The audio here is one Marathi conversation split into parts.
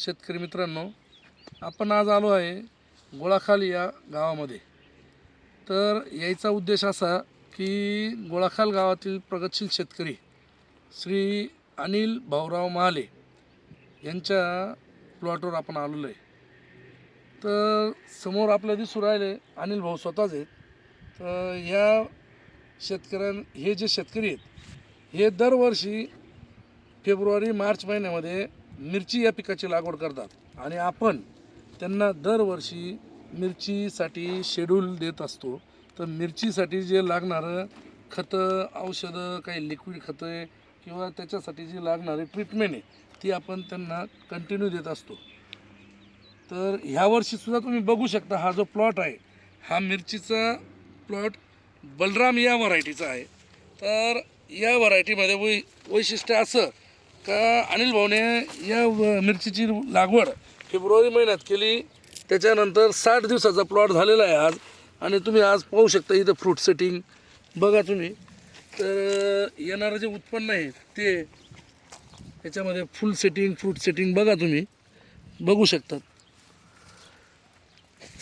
शेतकरी मित्रांनो आपण आज आलो आहे गोळाखाल या गावामध्ये. तर यायचा उद्देश असा की गोळाखाल गावातील प्रगतशील शेतकरी श्री अनिल भाऊराव महाले यांच्या प्लॉटवर आपण आलेलो आहे. तर समोर आपल्या दिसू राहिले अनिल भाऊ स्वतःच आहेत. तर ह्या शेतकऱ्यां हे जे शेतकरी आहेत हे दरवर्षी फेब्रुवारी मार्च महिन्यामध्ये मिरची या पिकाची लागवड करतात. आणि आपण त्यांना दरवर्षी मिरचीसाठी शेड्यूल देत असतो. तर मिरचीसाठी जे लागणारं खतं औषधं काही लिक्विड खतं आहे किंवा त्याच्यासाठी जी लागणारी ट्रीटमेंट आहे ती आपण त्यांना कंटिन्यू देत असतो. तर ह्यावर्षीसुद्धा तुम्ही बघू शकता हा जो प्लॉट आहे हा मिरचीचा प्लॉट बलराम या व्हरायटीचा आहे. तर या व्हरायटीमध्ये वै वैशिष्ट्य असं का अनिल भाऊने या मिरचीची लागवड फेब्रुवारी महिन्यात केली. त्याच्यानंतर साठ दिवसाचा प्लॉट झालेला आहे आज. आणि तुम्ही आज पाहू शकता इथं फ्रूट सेटिंग बघा तुम्ही. तर येणारं जे उत्पन्न आहे ते याच्यामध्ये फुल सेटिंग फ्रूट सेटिंग बघा तुम्ही. बघू शकतात.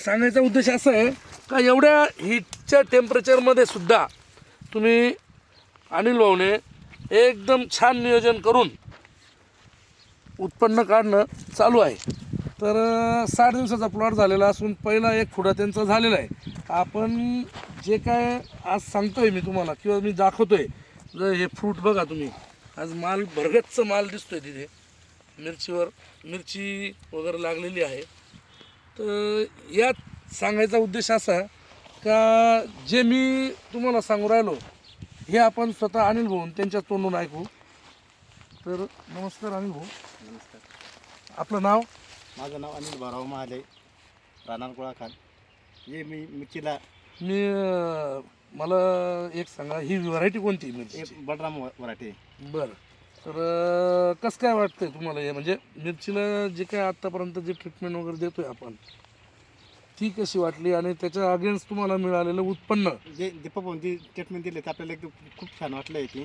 सांगायचा उद्देश असा आहे का एवढ्या हीटच्या टेम्परेचरमध्ये सुद्धा तुम्ही अनिल भाऊने एकदम छान नियोजन करून उत्पन्न काढणं चालू आहे. तर साठ दिवसाचा प्लॉट झालेला असून पहिला एक खुडा त्यांचा झालेला आहे. आपण जे काय आज सांगतोय मी तुम्हाला किंवा मी दाखवतोय जर हे फ्रूट बघा तुम्ही. आज माल भरगतचं माल दिसतोय तिथे. मिरचीवर मिरची वगैरे लागलेली आहे. तर यात सांगायचा उद्देश असा का जे मी तुम्हाला सांगू राहिलो हे आपण स्वतः अनिल भाऊन त्यांच्या तोंडून ऐकू. तर नमस्कार अनिल भाऊ. नमस्कार. आपलं नाव? माझं नाव अनिल भाराव महाले राहणार गोळाखान हे मी मिरचीला मी अं, मला एक सांगा ही व्हरायटी कोणती मिरची बडराम व- वराठे. बरं. तर अं, कसं काय वाटतंय तुम्हाला हे? म्हणजे मिरचीला जे काय आत्तापर्यंत जे ट्रीटमेंट वगैरे देतोय आपण ती कशी वाटली? आणि त्याच्या अगेन्स्ट तुम्हाला मिळालेलं उत्पन्न? जे दीपक भाऊन जी ट्रीटमेंट दिली ते आपल्याला एकदम खूप छान वाटलं आहे की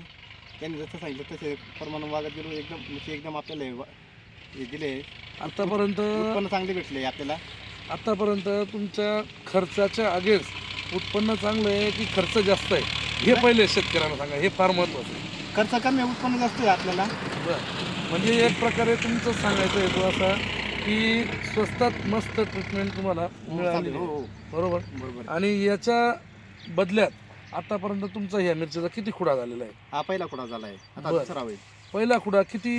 त्यांनी जसं सांगितलं तसे प्रमाण वागत गेलो एकदम म्हणजे एकदम आपल्याला हे वा- हे दिले. आतापर्यंत उत्पन्न चांगले भेटले आपल्याला. आतापर्यंत तुमच्या खर्चाच्या अगेन्स्ट उत्पन्न चांगलं आहे की खर्च जास्त आहे? हे पहिले शेतकऱ्यांना सांगा हे फार महत्त्वाचं आहे. खर्च कमी आहे, उत्पन्न जास्त आहे आपल्याला. बरं. म्हणजे एक प्रकारे तुमचं सांगायचं हेतू असा की स्वस्तात मस्त ट्रीटमेंट तुम्हाला मिळाली हो हो. बरोबर? बरोबर. आणि याच्या बदल्यात आतापर्यंत तुमचा ह्या मिरचीचा किती खुडा झालेला आहे? हा पहिला खुडा झाला आहे आता बरं. दुसरा होईल. पहिला खुडा किती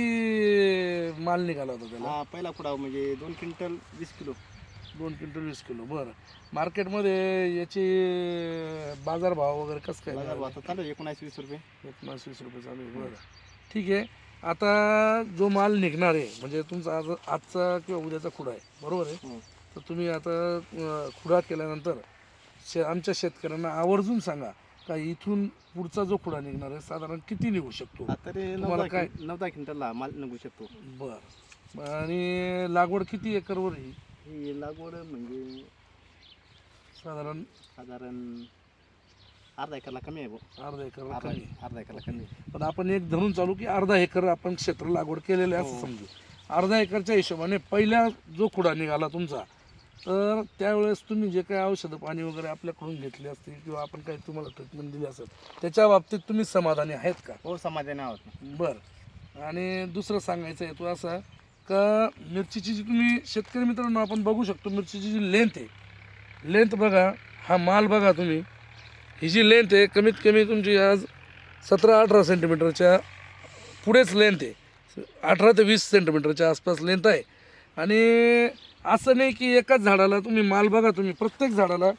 माल निघाला होता त्याला? हा पहिला खुडा म्हणजे दोन क्विंटल वीस किलो. दोन क्विंटल वीस किलो बरं. मार्केटमध्ये याचे बाजारभाव वगैरे कसं काय बाजार मिळाले? आता चालू आहे एकोणऐंशी वीस रुपये. एकोणीस वीस रुपये चालू आहे बरं. ठीक आहे. आता जो माल निघणार आहे म्हणजे तुमचा आज आजचा किंवा उद्याचा खुडा आहे बरोबर आहे? हो. तर तुम्ही आता अं, खुडा केल्यानंतर शे आमच्या शेतकऱ्यांना आवर्जून सांगा का इथून पुढचा जो खुडा निघणार आहे साधारण किती निघू शकतो? तरी तुम्हाला काय? क्विं- नऊ दहा क्विंटलला माल निघू शकतो. बरं. आणि लागवड किती एकरवर ही? ही लागवड म्हणजे साधारण? साधारण अर्धा एकरला कमी आहे अर्धा एकर अर्धा कमी. अर्धा एकरला कमी आहे. पण आपण एक धरून चालू की अर्धा एकर आपण क्षेत्र लागवड केलेलं आहे असं हो. समजू. अर्धा एकरच्या हिशोबाने पहिला जो खुडा निघाला तुमचा तर त्यावेळेस तुम्ही जे काही औषधं पाणी वगैरे आपल्याकडून घेतली असतील किंवा आपण काही तुम्हाला ट्रीटमेंट दिली असेल त्याच्या बाबतीत तुम्ही समाधानी आहेत का? हो समाधानी आहोत. बरं. आणि दुसरं सांगायचं आहे तो असा का मिरचीची जी तुम्ही शेतकरी मित्रांनो आपण बघू शकतो मिरचीची जी लेंथ आहे. लेंथ बघा हा माल बघा तुम्ही. ही जी लेंथ आहे कमीत कमी तुमची आज सतरा अठरा सेंटीमीटरच्या पुढेच लेंथ आहे. अठरा ते वीस सेंटीमीटरच्या आसपास लेंथ आहे. आणि असं नाही की एकाच झाडाला तुम्ही माल बघा तुम्ही प्रत्येक झाडाला